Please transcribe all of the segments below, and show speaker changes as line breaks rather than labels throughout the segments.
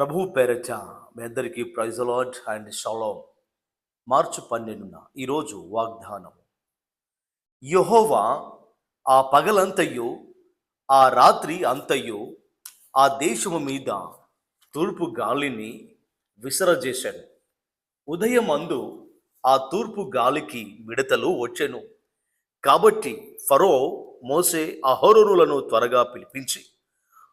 ప్రభు పేరచ మీ అందరికీ ప్రైజలాడ్ and shalom. మార్చి పన్నెండున ఈరోజు వాగ్దానం. యహోవా ఆ పగలంతయు ఆ రాత్రి అంతయు ఆ దేశము మీద తూర్పు గాలిని విసరజేశాను ఉదయం అందు ఆ తూర్పు గాలికి మిడతలు వచ్చాను. కాబట్టి ఫరో మోసే అహోరులను త్వరగా పిలిపించి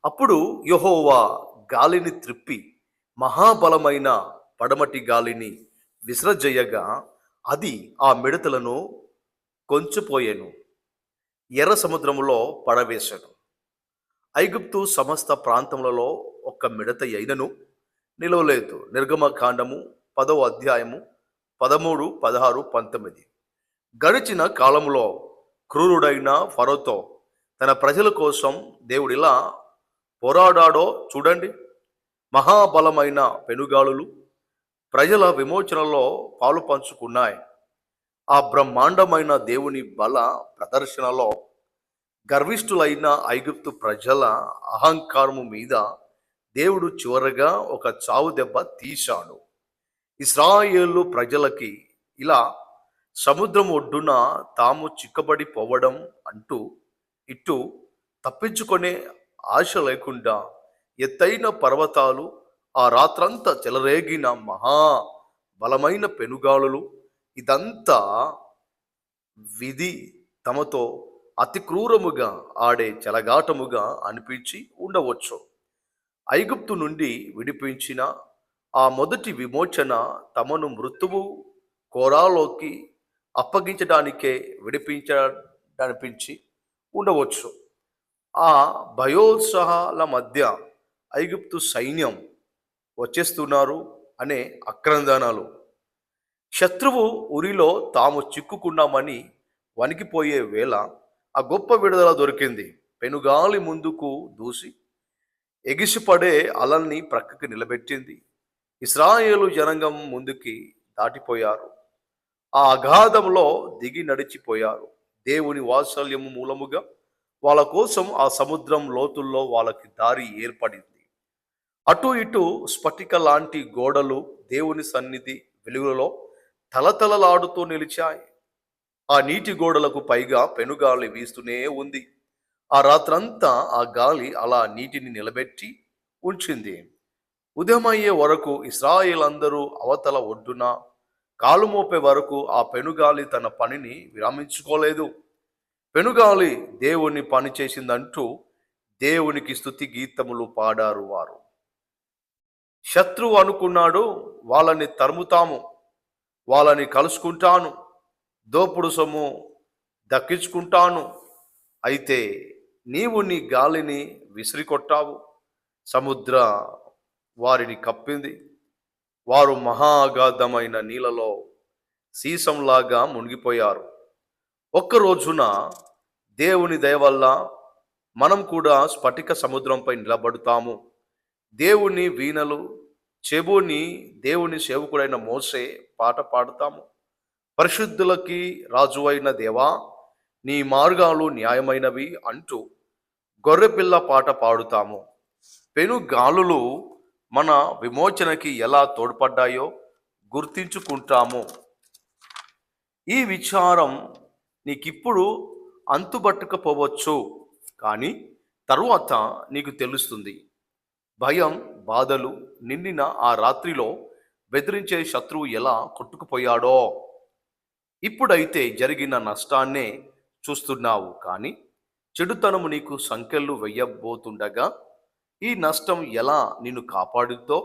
అప్పుడు యహోవా గాలిని త్రిప్పి మహాబలమైన పడమటి గాలిని విసరజేయగా అది ఆ మిడతలను కొంచిపోయాను ఎర్ర సముద్రములో పడవేశాను ఐగుప్తు సమస్త ప్రాంతములలో ఒక్క మిడత అయినను నిలవలేదు. నిర్గమకాండము పదవ అధ్యాయము పదమూడు పదహారు పంతొమ్మిది. గడిచిన కాలంలో క్రూరుడైన ఫరోతో తన ప్రజల కోసం దేవుడిలా పోరాడాడో చూడండి. మహాబలమైన పెనుగాలులు ప్రజల విమోచనలో పాలు పంచుకున్నాయి. ఆ బ్రహ్మాండమైన దేవుని బల ప్రదర్శనలో గర్విష్ఠులైన ఐగుప్తు ప్రజల అహంకారము మీద దేవుడు చివరగా ఒక చావు దెబ్బ తీశాడు. ఇస్రాయేలు ప్రజలకి ఇలా సముద్రం ఒడ్డున తాము చిక్కబడిపోవడం అంటూ ఇటు తప్పించుకునే ఆశ లేకుండా ఎత్తైన పర్వతాలు ఆ రాత్రంతా చెలరేగిన మహా బలమైన పెనుగాలులు ఇదంతా విధి తమతో అతి క్రూరముగా ఆడే చెలగాటముగా అనిపించి ఉండవచ్చు. ఐగుప్తు నుండి విడిపించిన ఆ మొదటి విమోచన తమను మృతువు కోరాలోకి అప్పగించడానికే విడిపించడనిపించి ఉండవచ్చు. ఆ భయోత్సాహాల మధ్య ఐగుప్తు సైన్యం వచ్చేస్తున్నారు అనే అక్రందనాలు. శత్రువు ఉరిలో తాము చిక్కుకున్నామని వణికిపోయే వేళ ఆ గొప్ప విడుదల దొరికింది. పెనుగాలి ముందుకు దూసి ఎగిసిపడే అలల్ని ప్రక్కకి నిలబెట్టింది. ఇస్రాయేలు జనాంగం ముందుకి దాటిపోయారు. ఆ అగాధంలో దిగి నడిచిపోయారు. దేవుని వాత్సల్యము మూలముగా వాళ్ళ కోసం ఆ సముద్రం లోతుల్లో వాళ్ళకి దారి ఏర్పడింది. అటు ఇటు స్ఫటిక లాంటి గోడలు దేవుని సన్నిధి వెలుగులలో తలతలలాడుతూ నిలిచాయి. ఆ నీటి గోడలకు పైగా పెనుగాలి వీస్తూనే ఉంది. ఆ రాత్రంతా ఆ గాలి అలా నీటిని నిలబెట్టి ఉంచింది. ఉదయమయ్యే వరకు ఇస్రాయిల్ అందరూ అవతల ఒడ్డున కాలు మోపే వరకు ఆ పెనుగాలి తన పనిని విరమించుకోలేదు. పెనుగాలి దేవుని పని చేసిందంటూ దేవునికి స్తుతి గీతములు పాడారు వారు. శత్రువు అనుకున్నాడు వాళ్ళని తరుముతాము వాళ్ళని కలుసుకుంటాను దోపుడు సొమ్ము దక్కించుకుంటాను. అయితే నీవు నీ గాలిని విసిరికొట్టావు సముద్ర వారిని కప్పింది. వారు మహాగాధమైన నీళ్ళలో సీసంలాగా మునిగిపోయారు. ఒక్క రోజున దేవుని దయ వల్ల మనం కూడా స్ఫటిక సముద్రంపై నిలబడుతాము. దేవుని వీణలు చెబుని దేవుని సేవకుడైన మోసే పాట పాడుతాము. పరిశుద్ధులకి రాజువైన దేవా నీ మార్గాలు న్యాయమైనవి అంటూ గొర్రెపిల్ల పాట పాడుతాము. పెను గాలులు మన విమోచనకి ఎలా తోడ్పడ్డాయో గుర్తించుకుంటాము. ఈ విచారం నీకిప్పుడు అంతుబట్టకపోవచ్చు కానీ తరువాత నీకు తెలుస్తుంది. భయం బాధలు నిండిన ఆ రాత్రిలో బెదిరించే శత్రువు ఎలా కొట్టుకుపోయాడో? ఇప్పుడైతే జరిగిన నష్టాన్నే చూస్తున్నావు కానీ చెడుతనము నీకు సంఖ్యలు వెయ్యబోతుండగా ఈ నష్టం ఎలా నిన్ను కాపాడుతో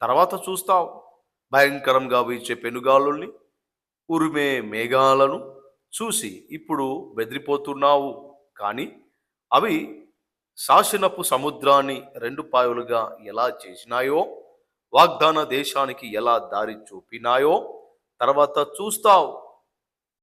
తర్వాత చూస్తావు? భయంకరంగా వీచే పెనుగాలుల్ని ఉరిమే మేఘాలను చూసి ఇప్పుడు బెదిరిపోతున్నావు కానీ అవి శాసనపు సముద్రాన్ని రెండు పాయలుగా ఎలా చేసినాయో వాగ్దాన దేశానికి ఎలా దారి చూపినాయో తర్వాత చూస్తావు.